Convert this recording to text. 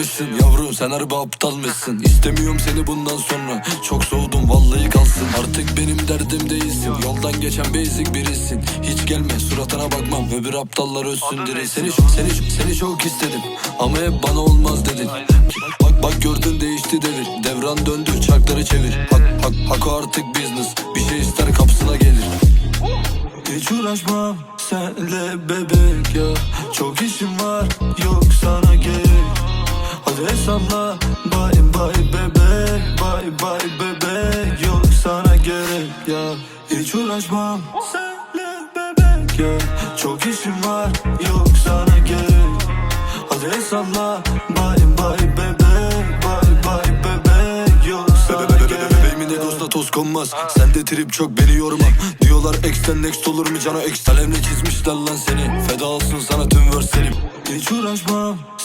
bulacakmışsın Yavrum sen harbi aptal mısın İstemiyorum seni bundan sonra. Çok soğudum vallahi kalsın. Artık benim derdim değilsin. Yoldan geçen basic birisin. Hiç gelme suratına bakmam. Bir aptallar ölsün diri Seni, seni, seni çok istedim. Ama hep bana olmaz dedin Bak bak gördün değişti devir Devran döndü çarkları çevir. Hak, hak, hak o artık business. Bir şey ister kapısına gelir. Hiç uğraşmam senle bebek ya. Çok işim bay bebek Bay bay bebek yok sana gerek ya. Hiç uğraşmam. Senle bebek ya. Çok işim var yok sana gerek. Hadi salla bay bay bebek Bay bay bebek yok sana gerek. Bebeğimin egosuna toz konmaz. Sende trip çok beni yorma. Diyorlar ex'ten next olur mu cana ex Kalemle çizmişler lan seni. Feda olsun sana tüm verselim. Hiç uğraşmam